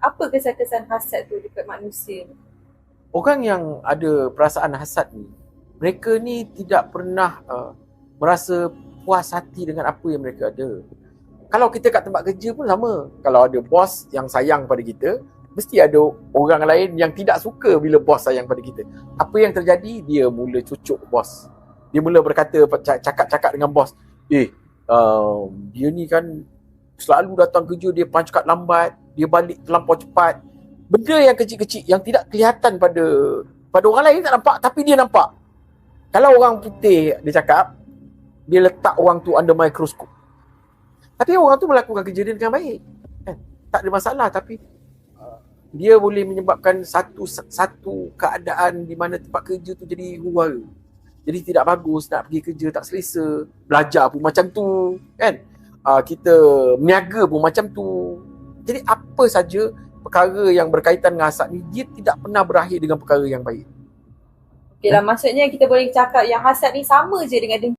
Apa kesan-kesan hasad tu dekat manusia ni? Orang yang ada perasaan hasad ni, mereka ni tidak pernah uh, merasa puas hati dengan apa yang mereka ada. Kalau kita kat tempat kerja pun sama. Kalau ada bos yang sayang pada kita, mesti ada orang lain yang tidak suka bila bos sayang pada kita. Apa yang terjadi? Dia mula cucuk bos. Dia mula berkata, cakap-cakap dengan bos, eh, uh, dia ni kan selalu datang kerja, dia punch card lambat, dia balik terlampau cepat. Benda yang kecil-kecil yang tidak kelihatan pada pada orang lain tak nampak tapi dia nampak. Kalau orang putih dia cakap dia letak orang tu under mikroskop. Tapi orang tu melakukan kerja dia dengan baik. Kan? Tak ada masalah tapi uh, dia boleh menyebabkan satu satu keadaan di mana tempat kerja tu jadi huru Jadi tidak bagus nak pergi kerja tak selesa, belajar pun macam tu, kan? Uh, kita meniaga pun macam tu. Jadi apa saja perkara yang berkaitan dengan hasad ni dia tidak pernah berakhir dengan perkara yang baik. Okey lah, maksudnya kita boleh cakap yang hasad ni sama je dengan dengki.